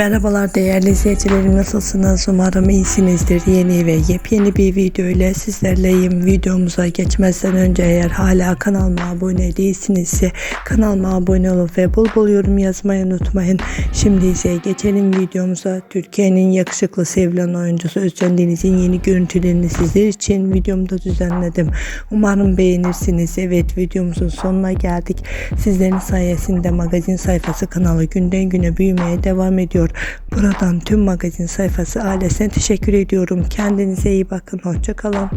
Merhabalar değerli izleyicilerim nasılsınız? Umarım iyisinizdir. Yeni ve yepyeni bir video ile sizlerleyim. Videomuza geçmezden önce eğer hala kanalıma abone değilsinizse kanalıma abone olup ve bol bol yorum yazmayı unutmayın. Şimdi ise geçelim videomuza. Türkiye'nin yakışıklı sevilen oyuncusu Özcan Deniz'in yeni görüntülerini sizler için videomda düzenledim. Umarım beğenirsiniz. Evet videomuzun sonuna geldik. Sizlerin sayesinde magazin sayfası kanalı günden güne büyümeye devam ediyor. Buradan tüm magazin sayfası ailesine teşekkür ediyorum. Kendinize iyi bakın. Hoşçakalın.